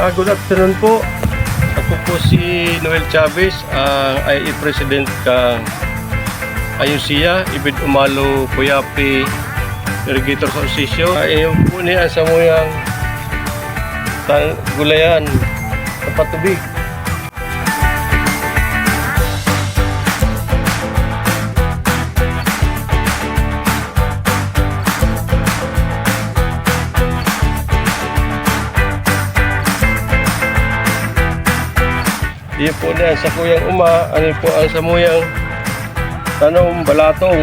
Ah, good afternoon po. Ako po si Noel Chavez, ang IE President ka Ayusia, Ibid Umalo, Kuyapi, Irrigator Association. Uh, yung po niya sa muyang gulayan sa Iyon po na sa kuyang uma, ano po ang samuyang tanong balatong.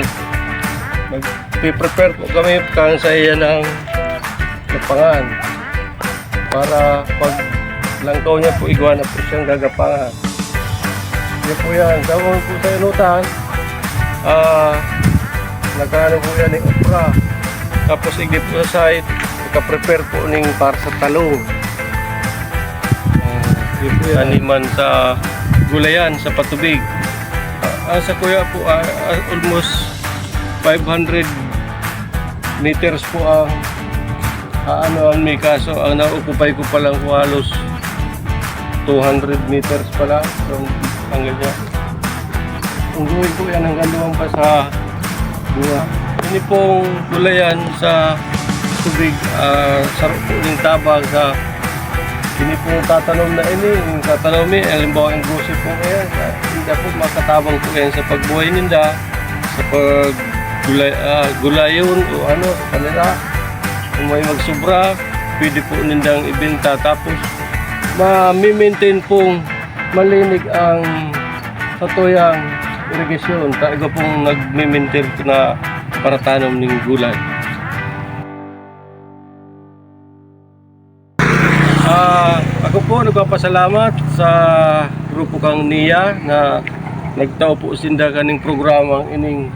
Mag-prepare po kami kang sa iya ng gapangan para pag langkaw niya po iguana po siyang gagapangan. Yan po yan. Tawag po sa inutan, ah, nagkano po yan ng opera. Tapos igip po sa site, naka-prepare po ning para sa talong. Yun po yan. Animan sa gulayan, sa patubig. Ah, sa kuya po, ah, almost 500 meters po ang ah, ano ang may kaso. Ang naukupay ko pa lang halos 200 meters pa lang from hanggang dyan. Ang gawin ko yan hanggang doon pa sa bunga. Ini pong gulayan sa tubig, uh, sa ng tabang sa hindi po tatanom na ini, yung tatanom ni, alimbawa yung grocery po kaya, hindi po makatabang po yan sa pagbuhay ninda, sa pag gulay, ah, gulayon o ano, kanila. Kung may magsubra, pwede po nindang ibenta. Tapos, ma-maintain pong malinig ang katuyang irigasyon. Taga pong nag-maintain po na para tanom ng gulay. Ah, ako po nagpapasalamat sa grupo kang NIA na nagtao po sinda kaning programang ining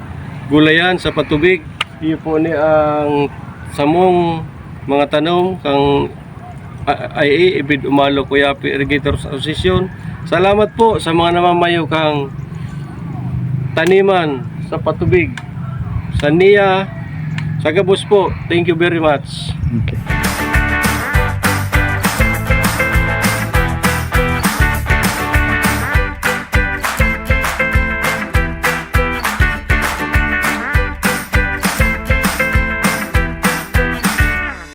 gulayan sa patubig. Iyo po ni ang samong mga tanong kang IA Ibid Umalo Kuyapi Irrigators Association. Salamat po sa mga namamayo kang taniman sa patubig. Sa NIA, sa Gabos po. Thank you very much. Okay.